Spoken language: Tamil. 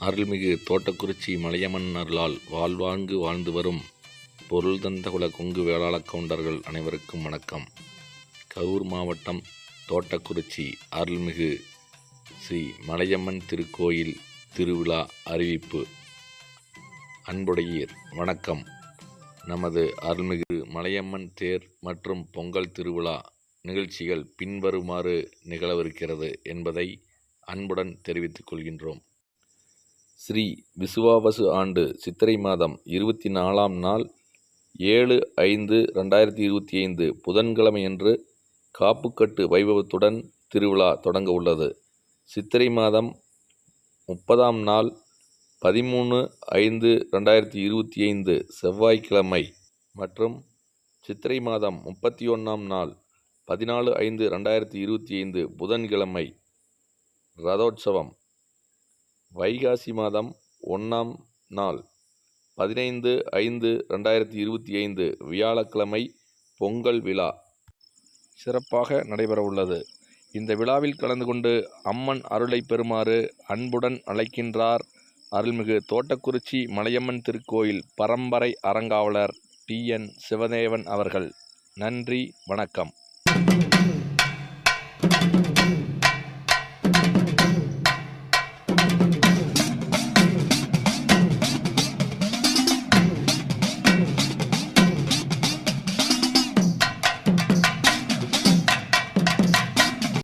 அருள்மிகு தோட்டக்குறிச்சி மலையமன் அருளால் வாழ்வாங்கு வாழ்ந்து வரும் பொருள் தந்த குல கொங்கு வேளாள கவுண்டர்கள் அனைவருக்கும் வணக்கம். கரூர் மாவட்டம் தோட்டக்குறிச்சி அருள்மிகு ஸ்ரீ மலையம்மன் திருக்கோயில் திருவிழா அறிவிப்பு. அன்புடையீர் வணக்கம். நமது அருள்மிகு மலையம்மன் தேர் மற்றும் பொங்கல் திருவிழா நிகழ்ச்சிகள் பின்வருமாறு நிகழவிருக்கிறது என்பதை அன்புடன் தெரிவித்துக் கொள்கின்றோம். ஸ்ரீ விசுவாவசு ஆண்டு சித்திரை மாதம் இருபத்தி நாலாம் நாள் ஏழு ஐந்து ரெண்டாயிரத்தி இருபத்தி ஐந்து புதன்கிழமையன்று காப்புக்கட்டு வைபவத்துடன் திருவிழா தொடங்க உள்ளது. சித்திரை மாதம் முப்பதாம் நாள் பதிமூணு ஐந்து ரெண்டாயிரத்தி இருபத்தி ஐந்து செவ்வாய்க்கிழமை மற்றும் சித்திரை மாதம் முப்பத்தி ஒன்றாம் நாள் பதினாலு ஐந்து ரெண்டாயிரத்தி இருபத்தி ஐந்து புதன்கிழமை ரதோற்சவம் வைகாசி மாதம் ஒன்றாம் நாள் பதினைந்து ஐந்து ரெண்டாயிரத்தி இருபத்தி ஐந்து வியாழக்கிழமை பொங்கல் விழா சிறப்பாக நடைபெற உள்ளது. இந்த விழாவில் கலந்து கொண்டு அம்மன் அருளை பெறுமாறு அன்புடன் அழைக்கின்றார் அருள்மிகு தோட்டக்குறிச்சி மலையம்மன் திருக்கோயில் பரம்பரை அறங்காவலர் டி என் சிவதேவன் அவர்கள். நன்றி வணக்கம்.